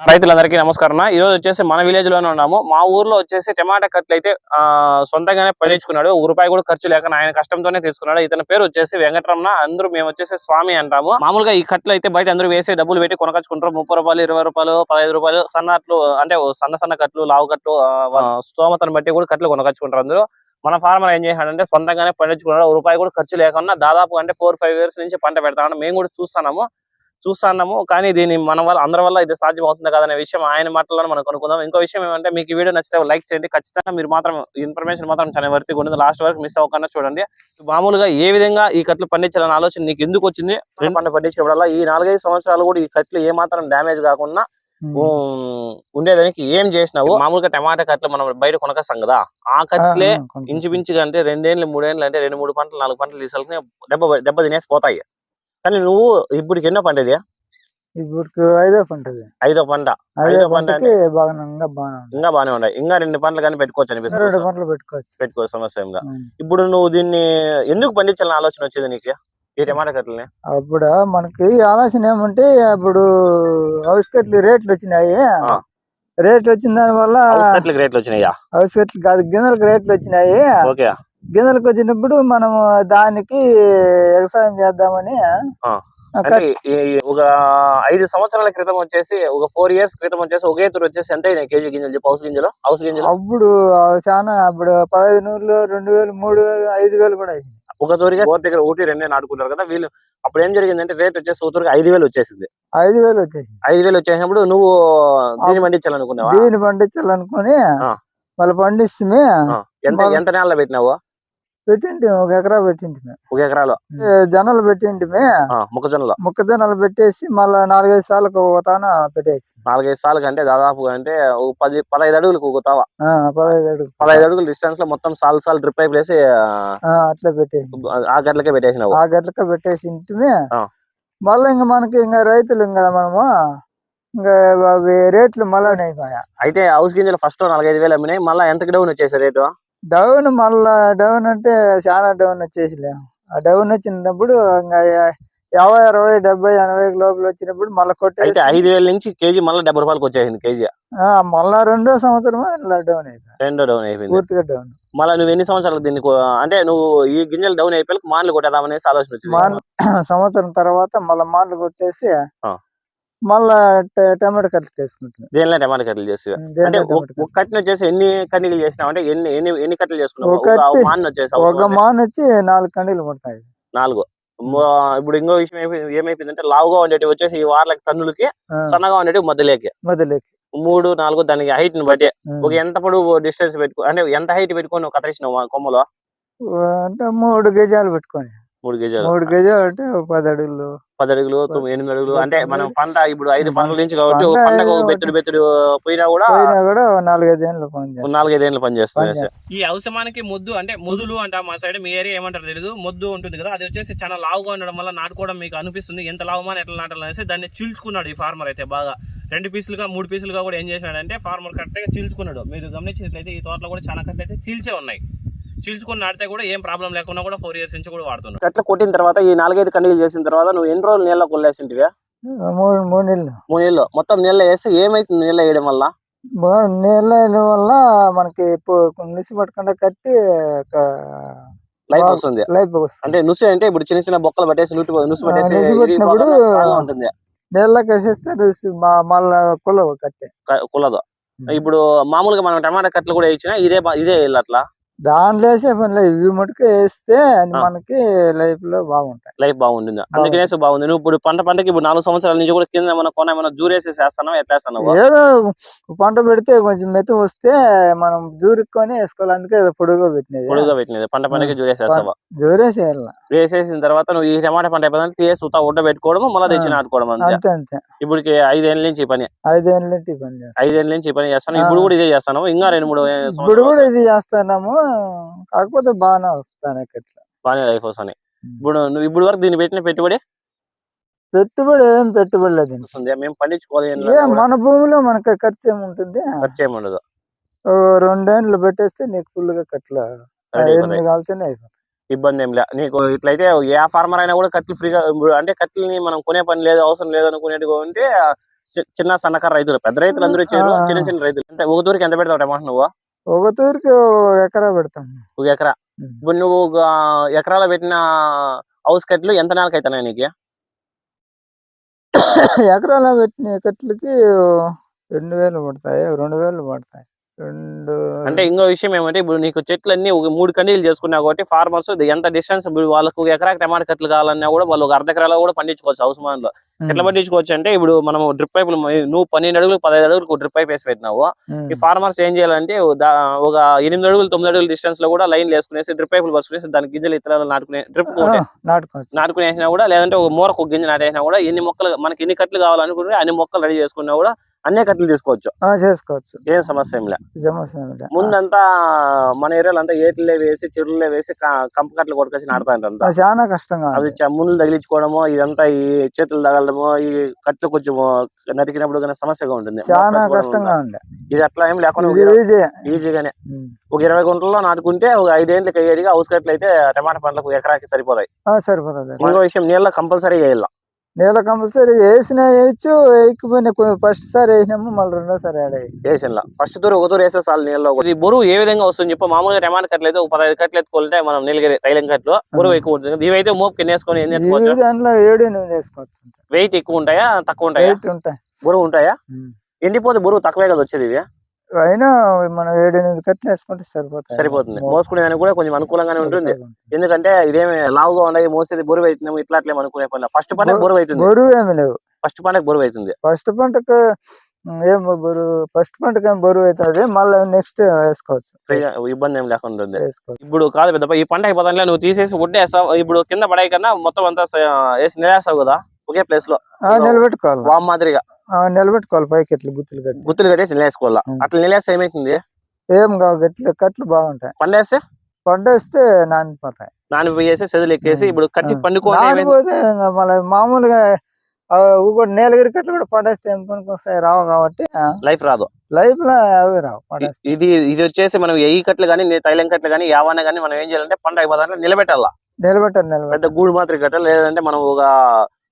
రైతులందరికీ నమస్కారం ఈ రోజు వచ్చేసి మన విలేజ్లోనే ఉన్నాము. మా ఊర్లో వచ్చేసి టమాటా కట్లు అయితే ఆ, సొంతంగానే పండించుకున్నాడు. ఒక రూపాయి కూడా ఖర్చు లేక ఆయన కష్టంతోనే తీసుకున్నాడు. ఇతని పేరు వచ్చేసి వెంకటరమణ. అందరూ మేము వచ్చేసి స్వామి అంటాము. మామూలుగా ఈ కట్లు అయితే బయట అందరూ వేసి డబ్బులు పెట్టి కొనకొచ్చుకుంటారు. ముప్పై రూపాయలు ఇరవై రూపాయలు పదహైదు రూపాయలు సన్నట్లు అంటే సన్న సన్న కట్లు లావు కట్లు స్తోమతను బట్టి కూడా కట్లు కొనకొచ్చుకుంటారు అందరూ. మన ఫార్మర్ ఏం చేశాడంటే సొంతంగానే పండించుకున్నాడు. రూపాయి కూడా ఖర్చు లేకుండా దాదాపు అంటే ఫోర్ ఫైవ్ ఇయర్స్ నుంచి పంట పెడతామని మేము కూడా చూస్తున్నాము. చూస్తున్నాము. కానీ దీని మన వల్ల అందరి వల్ల ఇది సాధ్యం అవుతుంది కదా అనే విషయం ఆయన మాటల్లో మనం కనుక్కుందాం. ఇంకో విషయం ఏమంటే మీకు ఈ వీడియో నచ్చితే లైక్ చేయండి. ఖచ్చితంగా మీరు మాత్రం ఇన్ఫర్మేషన్ మాత్రం చాలా వర్తి ఉండదు లాస్ట్ వరకు మిస్ అవ్వకుండా చూడండి. మామూలుగా ఏ విధంగా ఈ కట్లు పండించాలనే ఆలోచన నీకు ఎందుకు వచ్చింది? పంట పండించినప్పుడల్లా ఈ నాలుగైదు సంవత్సరాలు కూడా ఈ కట్లు ఏ మాత్రం డ్యామేజ్ కాకుండా ఉండేదానికి ఏం చేసినావు? మామూలుగా టమాటా కట్లు మనం బయట కొనకస్తాం కదా. ఆ కట్లే ఇంచుమించుగా అంటే రెండేళ్ళు మూడేళ్ళు అంటే రెండు మూడు పంటలు నాలుగు పంటలు తీసుకెళ్తే దెబ్బ దెబ్బ తినేసి పోతాయి. కానీ నువ్వు ఇప్పటికి ఎన్నో పంట ఇది? ఇప్పుడు ఐదో పంటది ఐదో పంట. ఐదో ఐదో పంట పంటకి ఇంకా ఉంది. ఇంకా బాగానే ఉన్నాయి. ఇంకా రెండు పంటలు కానీ పెట్టుకోవచ్చు రెండు అనిపిస్తుంది పంటలు పెట్టుకోవచ్చు. పెట్టుకోవచ్చు సమస్య. ఉం. ఇప్పుడు నువ్వు దీన్ని ఎందుకు పండించాలని ఆలోచన వచ్చింది నీకు? ఈ టమాటా కట్టలని అప్పుడు మనకి ఆలోచన ఏమంటే అప్పుడు హౌస్ కట్లు రేట్లు వచ్చినాయి. ఆ. రేట్లు వచ్చిన దాని వల్ల రేట్లు వచ్చినాయియా హౌస్ కట్లు కాదు గిన్నెలకు రేట్లు వచ్చినాయి. ఓకే. గిన్నెలకు వచ్చినప్పుడు మనము దానికి వ్యవసాయం చేద్దామని ఒక ఐదు సంవత్సరాల క్రితం వచ్చేసి ఒక ఫోర్ ఇయర్స్ క్రితం వచ్చేసి ఒకే తూరు వచ్చేసి ఎంత అయినాయి కేజీ గింజలు చెప్పు హౌస్ గింజలు? హౌస్ గింజలు? అప్పుడు చాలా అప్పుడు పదహైదు నూరులు రెండు వేలు మూడు వేలు ఐదు వేలు కూడా అయింది ఒక తూరిగా ఓర్ దగ్గర ఒకటి రెండే నాటుకుంటారు కదా వీళ్ళు అప్పుడు ఏం జరిగిందంటే రేట్ వచ్చేసి ఒక తూరికి ఐదు వేలు వచ్చేసింది. ఐదు వేలు వచ్చేసింది. ఐదు వేలు వచ్చేసినప్పుడు నువ్వు దీన్ని పండించాలనుకున్నావా? దీన్ని పండించాలనుకొని ఆ. మళ్ళీ పండిస్తే ఆ. ఎంత ఎంత నెలలో పెట్టినావు? పెట్టింటి ఒక ఎకరా పెట్టింటి ఒక ఎకరాలో? జనాలు పెట్టింటిమి. మొక్కజొన్నలో మొక్కజొన్నలు పెట్టేసి మళ్ళా నాలుగైదు సార్లకు ఒక తాన పెట్టేసి. నాలుగైదు సార్లు కంటే దాదాపు అంటే పది పదహైదు అడుగులకు ఒక తావ. ఆ, పదహైదు అడుగు పదహైదు అడుగుల డిస్టెన్స్లో మొత్తం సాల్ సాల్ డ్రిప్ పైప్ వేసి అట్లా పెట్టేసి. ఆ గట్లకే పెట్టేసినావు. ఆ గట్లక పెట్టేసి ఇంటిమి. మళ్ళీ ఇంకా మనకి ఇంకా రైతులు ఇంకా మనము ఇంకా రేట్లు మళ్ళా అయితే హౌస్ గింజలు ఫస్ట్ నాలుగైదు వేలు అమ్మినాయి మళ్ళీ ఎంతకి డౌన్ వచ్చేసి రేటు? డౌన్ మళ్ళా డౌన్ అంటే చాలా డౌన్ వచ్చేసిలే. ఆ డౌన్ వచ్చినప్పుడు ఇంకా యాభై అరవై డెబ్బై ఎనభై లోపల వచ్చినప్పుడు మళ్ళీ అయితే కొట్టేసి ఐదు వేల నుంచి కేజీ మళ్ళీ డెబ్బై రూపాయలకి వచ్చేసింది కేజీ. ఆ, మళ్ళా రెండో సంవత్సరం ఇలా డౌన్ అయిపోయా రెండో డౌన్ అయిపోయింది. పూర్తిగా డౌన్ మళ్ళీ నువ్వు ఎన్ని సంవత్సరాలు దీన్ని అంటే నువ్వు ఈ గింజలు డౌన్ అయిపోయి మాన్లు కొట్టేద్దామనేసి ఆలోచన వచ్చింది. సంవత్సరం తర్వాత మళ్ళా మాటలు కొట్టేసి. మళ్ళా టమాటా కట్లు వేసుకుంటున్నాం దేనిలో టమాటా కట్టలు చేసి అంటే ఒక- ఒక కట్టిన వచ్చేసి ఎన్ని కన్నీళ్ళు చేసినావు? అంటే ఎన్ని ఎన్ని ఎన్ని కట్టలు చేసుకున్నావు? ఒక మాన్ వచ్చేసి ఒక అవసరం అంటే మాన్ వచ్చి నాలుగు కండీలు పడతాయి. నాలుగు. ఇప్పుడు ఇంకో విషయం ఏమైపోయింది ఏమైపోయిందంటే లావుగా ఉండేవి వచ్చేసి ఈ వార్లకి టన్నులకి ఆ, సన్నగా ఉండేవి మధ్యలోకి. మొదలెక్కి మూడు నాలుగు దానికి హైట్ని బట్టి. ఒక ఎంత పొడవు డిస్టెన్స్ పెట్టుకో అంటే ఎంత హైట్ పెట్టుకొని కత్తిరించినావు కొమ్మలో? అంటే మూడు గజాలు పెట్టుకొని. మూడు గజాలు మూడు గజాలు అంటే పది అడుగులు. పది అడుగులు తొమ్మిది ఎనిమిది అడుగులు. అంటే మనం పంట ఇప్పుడు ఐదు పంటల నుంచి కాబట్టి ఒక పంట పంటకు బెత్తుడు బెత్తుడు పోయినా కూడా పోయినా కూడా ఓ నాలుగైదు ఏళ్ళు పని చేస్తాం. నాలుగైదేళ్ళు ఈ అవసరానికి ముద్దు అంటే ముదులు అంట మా సైడ్ మీ ఏరియా ఏమంటారు తెలియదు ముద్దు ఉంటుంది కదా అది వచ్చేసి చాలా లావుగా ఉండడం వల్ల నాటుకోవడం మీకు అనిపిస్తుంది. ఎంత లావుమాని ఎట్లా నాటాలనేసి దాన్ని చీల్చుకున్నాడు ఈ ఫార్మర్ అయితే బాగా. రెండు పీసులుగా మూడు పీసులుగా కూడా ఏం చేశాడంటే ఫార్మర్ కరెక్ట్గా చీల్చుకున్నాడు. మీరు గమనించినట్లయితే ఈ తోటలో కూడా చాలా కట్లు అయితే చీల్చే ఉన్నాయి. చీల్చుకుని నాటితే కూడా ఏం ప్రాబ్లం లేకుండా కూడా ఫోర్ ఇయర్స్ నుంచి కూడా వాడుతున్నాడు కట్ల కొట్టిన తర్వాత ఈ నాలుగైదు కండిలు చేసిన తర్వాత నువ్వు ఎన్ని రోజులు నీళ్ళ కొల్లేసింటివి? మూడు మూడు నెలలు. మూడు నీళ్ళు మొత్తం నీళ్ళ వేస్తే ఏమైతుంది నీళ్ళ వేయడం వల్ల? మూడు నెలల వల్ల మనకి ఇప్పుడు నిసి పట్టకుండా కట్టి లైఫ్ వస్తుంది. లైఫ్ వస్తుంది. అంటే నుసు అంటే ఇప్పుడు చిన్న చిన్న బొక్కలు పట్టేసి నుట్టు నుసు పట్టేసి నుసు స్ట్రాంగ్గా ఉంటుంది. నీళ్ళకి వేసేస్తే మా- మళ్ళా కులవు కట్టి. కులదు. ఇప్పుడు మామూలుగా మనం టమాటా కట్లు కూడా ఇచ్చిన ఇదే ఇదే ఇల్లు అట్లా? దాంట్లో వేసే పని లేదు. ఇవి మటుకు వేస్తే. మనకి లైఫ్లో బాగుంటాయి. లైఫ్ బాగుంటుంది? అందుకనేసి బాగుంది. నువ్వు ఇప్పుడు పంట పంటకి ఇప్పుడు నాలుగు సంవత్సరాల నుంచి కూడా కింద ఏమైనా కొన ఏమైనా జూరేసేసి వేస్తున్నావు ఎట్లా ఏదో పంట పెడితే కొంచెం మెత్త వస్తే మనం జూరుకొని వేసుకోవాలి. అందుకే పొడుగు పెట్టినది. పొడుగుగా పెట్టినది. పంట పంటకి జూరేసేస్తావా జోరేసి వేయాల. వేసేసిన తర్వాత నువ్వు ఈ టమాటా పంట అయిపోయిందంటే తీసి ఉతా ఉడ్డ పెట్టుకోవడం మళ్ళీ తెచ్చి. నాటుకోవడం అంతే. అంతే ఇప్పటికి ఐదేళ్ళ నుంచి ఈ పని. ఐదేళ్ళ నుంచి పని ఐదేళ్ళ నుంచి ఈ పని చేస్తాను. ఇప్పుడు కూడా ఇదే చేస్తాను. ఇంకా రెండు మూడు ఇప్పుడు కూడా ఇది చేస్తున్నాము. కాకపోతే బాగానే వస్తాను ఇట్లా బాగానే లైఫ్ వస్తాయి ఇప్పుడు నువ్వు ఇప్పుడు వరకు దీన్ని పెట్టిన పెట్టుబడి? పెట్టుబడి ఏం పెట్టుబడి లేదు మేము పండించుకోవాలి మన భూమిలో మనకి ఖర్చు ఏముంటుంది ఖర్చు ఏమి ఉండదు. ఓ రెండేళ్ళు పెట్టేస్తే నీకు ఫుల్గా కట్ల కాల్తేనే అయిపోతుంది ఇబ్బంది ఏం లేదు నీకు ఇట్లయితే ఏ ఫార్మర్ అయినా కూడా కత్తి ఫ్రీగా అంటే కత్తిని మనం కొనే పని లేదు అవసరం లేదు అనుకునేట్టుగా ఉంటే చిన్న సన్నకారు రైతులు పెద్ద రైతులు అందరూ. చిన్న చిన్న రైతులు. అంటే ఒక దూరికి ఎంత పెడతావు టమాటా నువ్వు? ఒక తూరికి ఎకరా పెడతాం ఒక ఎకరా. ఇప్పుడు నువ్వు ఒక ఎకరాలో పెట్టిన హౌస్ కట్లు ఎంత నెలకి అవుతున్నాయి నీకు ఎకరాలో పెట్టిన కట్లకి రెండు వేలు పడతాయి రెండు వేలు పడతాయి రెండు అంటే ఇంకో విషయం ఏమంటే ఇప్పుడు నీకు చెట్లు అన్ని ఒక మూడు కండీలు చేసుకున్నా కాబట్టి ఫార్మర్స్ ఎంత డిస్టెన్స్ వాళ్ళకు ఒక ఎకరా టమాటా కట్లు కావాలన్నా కూడా వాళ్ళు ఒక అర్ధ ఎకరాలో కూడా పండించుకోవచ్చు హౌస్ మాన్లో ఉం. ఎట్లా పండించుకోవచ్చు అంటే ఇప్పుడు మనం డ్రిప్ పైపులు నువ్వు పన్నెండు అడుగులు పదహైదు అడుగులు డ్రిప్ పైప్ వేసి పెట్టినావు. ఈ ఫార్మర్స్ ఏం చేయాలంటే ఒక ఎనిమిది అడుగులు తొమ్మిది అడుగుల డిస్టెన్స్లో కూడా లైన్ వేసుకునేసి డ్రిప్ పైపులు పసుకునేసి దానికి గింజలు ఇతరాలు నాటుకునే డ్రిప్ నాటుకునేసినా కూడా లేదంటే ఒక మూరకు ఒక గింజ నాటేసినా కూడా ఎన్ని మొక్కలు మనకి ఎన్ని కట్లు కావాలనుకుంటే అన్ని మొక్కలు రెడీ చేసుకున్నా కూడా అన్ని కట్లు తీసుకోవచ్చు. చేసుకోవచ్చు. ఏం సమస్య. ముందంతా మన ఏరియాలో అంతా ఏట్లే వేసి చెరువులే వేసి కంప కట్లు కొట్టుకొచ్చి ఆ, చాలా కష్టంగా. చ- ముళ్ళు తగిలించుకోవడము ఇదంతా ఈ చేతులు తగలడము ఈ కట్లు కొంచెం నరికినప్పుడు కానీ సమస్యగా ఉంటుంది. చాలా కష్టంగా. ఉంది? ఇది అట్లా ఏం లేకుండా ఈజీగానే. ఒక ఇరవై గుంటల్లో నాటుకుంటే ఒక ఐదేళ్ళకి అయ్యేదిగా హౌస్ కట్లు అయితే టమాటా పంటలకు ఎకరాకి సరిపోతాయి. సరిపోతుంది. ఇంకో విషయం నీళ్ళ కంపల్సరీ వేయాలి. నీళ్ళ కంపల్సరీ వేసినా వేయచ్చు వేయకపోయినా ఫస్ట్ సారి వేసినాము మళ్ళీ రెండోసారి యాడ్ అయ్యి వేసిన ఫస్ట్ తూరు ఒక తూరు వేస్తే చాలు నీళ్ళలో ఇది బరువు ఏ విధంగా వస్తుంది చెప్పు. మామూలుగా టమాటా కట్లు అయితే ఒక పదహైదు కట్లు ఎత్తుకుంటే మనం నీలగిరి తైలం కట్లు బరువు ఎక్కువ ఉంటుంది. ఇవైతే మోపు కింద వేసుకొని దాంట్లో ఏడు ఎనిమిది వేసుకోవచ్చు వెయిట్ ఎక్కువ ఉంటాయా? తక్కువ ఉంటాయా? వెయిట్ ఉంటాయి. బరువు ఉంటాయా. ఎండిపోతే బరువు తక్కువే కదా వచ్చేది ఇవి? అయినా మనం ఏడు ఎనిమిది కట్లు వేసుకుంటే సరిపోతుంది. మో- మోసుకునే కూడా కొంచెం అనుకూలంగానే ఉంటుంది. సరిపోతుంది. ఎందుకంటే ఇదేమి లావుగా ఉన్నాయి మోసేది బరువు అవుతుంది ఇట్లా అట్లే అనుకునే పని ఫస్ట్ పంటకు బరువు అవుతుంది బరువు ఏమి లేవు. ఫస్ట్ పంటకు బరువు అవుతుంది ఫస్ట్ పంటకు ఏం బరువు ఫస్ట్ పంటకు ఏం బరువు అవుతుంది మళ్ళీ నెక్స్ట్ వేసుకోవచ్చు. ఇబ్బంది ఏం లేకుండా వేసుకోవచ్చు. ఇప్పుడు కాదు పెద్ద ఈ పంట అయిపోతానే నువ్వు తీసేసి వడ్డేస్తావు ఇప్పుడు కింద పడాయి కన్నా మొత్తం అంతా వేసి నిలేస్తావు కదా ఒకే ప్లేస్లో. నిలబెట్టుకోవాలి. వామ్ మాదిరిగా. నిలబెట్టుకోవాలి పైకి ఎట్లు గుత్తులు కట్టి. గుత్తులు కట్టేసి నిలేసుకోవాలా. అట్లా నిలేస్తే ఏమైతుంది? ఏం కావు గట్లు కట్లు బాగుంటాయి. పండేస్తే? పండేస్తే నానిపోతాయి. నానిపోయేసి చెదులు ఎక్కేసి. ఇప్పుడు కట్టి ఇంకా మళ్ళీ మామూలుగా ఇంకోటి నీలగిరి కట్లు కూడా పండేస్తే ఏం పనికి వస్తాయి? రావు కాబట్టి లైఫ్ రాదు. లైఫ్లో అవి రావు ఇది ఇది వచ్చేసి మనం ఎయ్యి కట్లు కానీ తైలం కట్లు కానీ యావన్న కానీ మనం ఏం చేయాలంటే పంట అయిపోతానే నిలబెట్టాలా? నిలబెట్టాలి పెద్ద నిలబెట్టాలి గూడు మాత్రం కట్టాలి లేదంటే మనం ఒక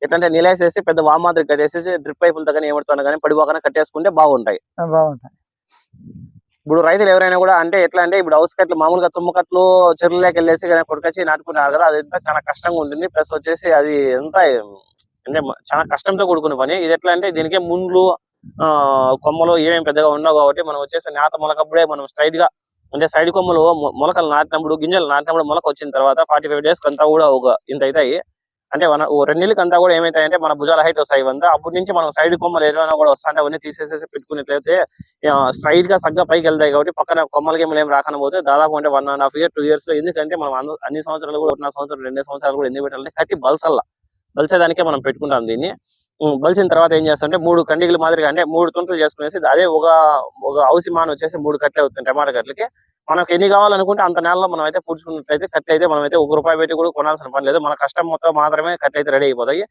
ఎట్లంటే నిలేసేసి పెద్ద వామ్ మాత్రం కట్టేసేసి డ్రిప్ పైపులతో కానీ ఏమడుతున్నా కానీ పడిపోకుండా కట్టేసుకుంటే బాగుంటాయి. బాగుంటాయి. ఇప్పుడు రైతులు ఎవరైనా కూడా అంటే ఎట్లా అంటే ఇప్పుడు హౌస్ కట్లు మామూలుగా తుమ్మ కట్లు చెరువులోకి వెళ్ళేసి కానీ కొట్టుకొచ్చి నాటుకున్నారు కదా అది ఎంత చాలా కష్టంగా ఉంటుంది. ప్లస్ వచ్చేసి అది ఎంత అంటే చాలా కష్టంతో కూడుకున్న పని. ఇది ఎట్లా అంటే దీనికి ముండ్లు ఆ కొమ్మలు ఏమేమి పెద్దగా ఉండవు కాబట్టి మనం వచ్చేసి నేత మొలకప్పుడే మనం స్ట్రైట్గా అంటే సైడ్ కొమ్మలు మొలకలు నాటినప్పుడు గింజలు నాటినప్పుడు మొలక వచ్చిన తర్వాత ఫార్టీ ఫైవ్ డేస్ అంతా కూడా ఒక ఇంత అవుతాయి. అంటే మన రెండు నెలలకి అంతా కూడా ఏమైతాయంటే మన భుజాల హైట్ వస్తాయి ఇవంతా అప్పటి నుంచి మనం సైడ్ కొమ్మలు ఏమైనా కూడా వస్తాయంటే అవన్నీ తీసేసేసి పెట్టుకున్నట్లయితే స్ట్రైట్గా సగ్గా పైకి వెళ్తాయి కాబట్టి పక్కన కొమ్మల గిమ్మలు ఏం రాకుండా పోతే దాదాపు అంటే one and half year two ఇయర్స్లో ఎందుకంటే మనం అన్ని- సంవత్సరాలు కూడా ఒకటిన్నర సంవత్సరాలు రెండు సంవత్సరాలు కూడా ఎందుకు పెట్టాలంటే కట్టి బల్సల్లా. బలిసేదానికే మనం పెట్టుకుంటాం దీన్ని. ఉమ్, తర్వాత ఏం చేస్తామంటే మూడు కండిగలు మాదిరిగా అంటే మూడు తుంటలు చేసుకునేసి అదే ఒక ఒక హౌసి మాన్ వచ్చేసి మూడు కట్లే అవుతుంది టమాటా కట్లకి మనకు ఎన్ని కావాలనుకుంటే అంత నెలలో మనం అయితే పూడ్చుకున్నట్లయితే కట్లు అయితే మనం అయితే ఒక రూపాయి పెట్టి కూడా కొనాల్సిన పని లేదు. మన కష్టం మొత్తం మాత్రమే కట్లు అయితే రెడీ అయిపోతాయి.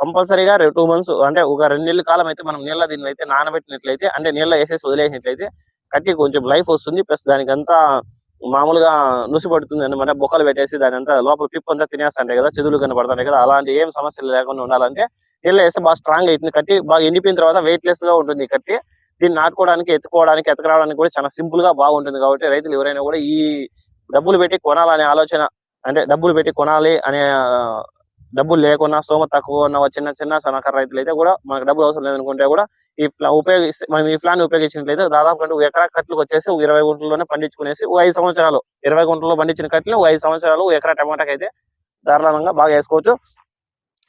కంపల్సరీగా టూ మంత్స్ అంటే ఒక రెండు నెలల కాలం అయితే మనం నీళ్ళ దీనిలో అయితే నానబెట్టినట్లయితే అంటే నీళ్ళ వేసేసి వదిలేసినట్లయితే కట్టి కొంచెం లైఫ్ వస్తుంది. ప్లస్ దానికంతా మామూలుగా నుసి పడుతుంది అనమాట బొక్కలు పెట్టేసి దాని అంతా లోపల పిప్పు అంతా తినేస్తుంటాయి కదా చెదులు కనబడుతుంటాయి కదా అలాంటి ఏం సమస్యలు లేకుండా ఉండాలంటే నీళ్ళు వేస్తే బాగా స్ట్రాంగ్ అవుతుంది. కట్టి బాగా ఎండిపోయిన తర్వాత వెయిట్ లెస్గా ఉంటుంది కట్టి దీన్ని నాటుకోవడానికి ఎత్తుకోవడానికి ఎతకరావడానికి కూడా చాలా సింపుల్గా బాగుంటుంది కాబట్టి రైతులు ఎవరైనా కూడా ఈ డబ్బులు పెట్టి కొనాలనే ఆలోచన అంటే డబ్బులు పెట్టి కొనాలి అనే డబ్బులు లేకున్నా సోమ తక్కువ ఉన్న చిన్న చిన్న సన్నకారు రైతులు అయితే కూడా మనకు డబ్బులు అవసరం లేదనుకుంటే కూడా ఈ ఉపయోగిస్తే మనం ఈ ప్లాన్ ఉపయోగించినట్లయితే దాదాపు అంటే ఒక ఎకరా కట్లకు వచ్చేసి ఇరవై గుంటల్లోనే పండించుకునేసి ఓ ఐదు సంవత్సరాలు ఇరవై గుంటల్లో పండించిన కట్లు ఐదు సంవత్సరాలు ఎకరా టమాటాకి అయితే ధారాళంగా బాగా వేసుకోవచ్చు.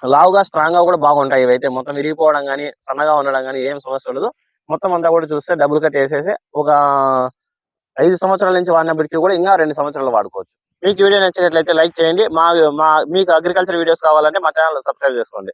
లావుగా స్ట్రాంగ్గా కూడా బాగుంటాయి. ఇవైతే మొత్తం విరిగిపోవడం కానీ సన్నగా ఉండడం కానీ ఏం సమస్య ఉండదు. మొత్తం అంతా కూడా చూస్తే డబుల్ కట్ వేసేసి ఒక ఐదు సంవత్సరాల నుంచి వాడినప్పటికీ కూడా ఇంకా రెండు సంవత్సరాలు వాడుకోవచ్చు. మీకు వీడియో నచ్చినట్లయితే లైక్ చేయండి. మా మా మీకు అగ్రికల్చర్ వీడియోస్ కావాలంటే మా ఛానల్ సబ్స్క్రైబ్ చేసుకోండి.